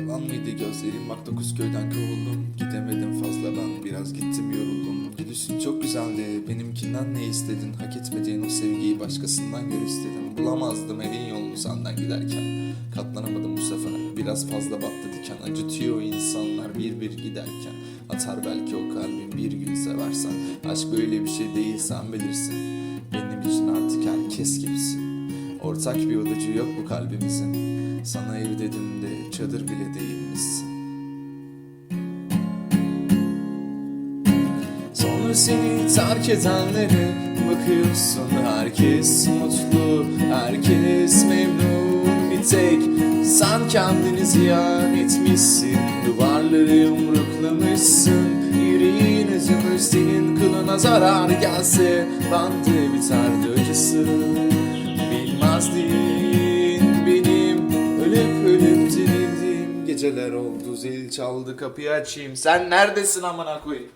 Yalan mıydı gözlerim? Bak dokuz köyden kovuldum. Gidemedim fazla ben. Biraz gittim yoruldum. Gülüşün çok güzeldi. Benimkinden ne istedin? Hak etmediğin o sevgiyi başkasından gör istedim. Bulamazdım evin yolunu senden giderken. Katlanamadım bu sefer. Biraz fazla battı diken. Acıtıyor insanlar bir bir giderken. Atar belki o kalbin bir gün seversen. Aşk böyle bir şey değil sen bilirsin. Benim için artık herkes Ortak bir odacı yok bu kalbimizin. Sana ev dedim de çadır bile değilmişsin. Sonra seni terk edenlere bakıyorsun. Herkes mutlu, herkes memnun Bir tek sen kendini ziyan etmişsin. Duvarları yumruklamışsın Yüreğin acımış. Senin kılına zarar gelse Bende biterdi acısı Bilmezdin benim ölüp ölüp dirildiğim Geceler oldu zil çaldı kapıyı açayım. Sen neredesin amına koyayım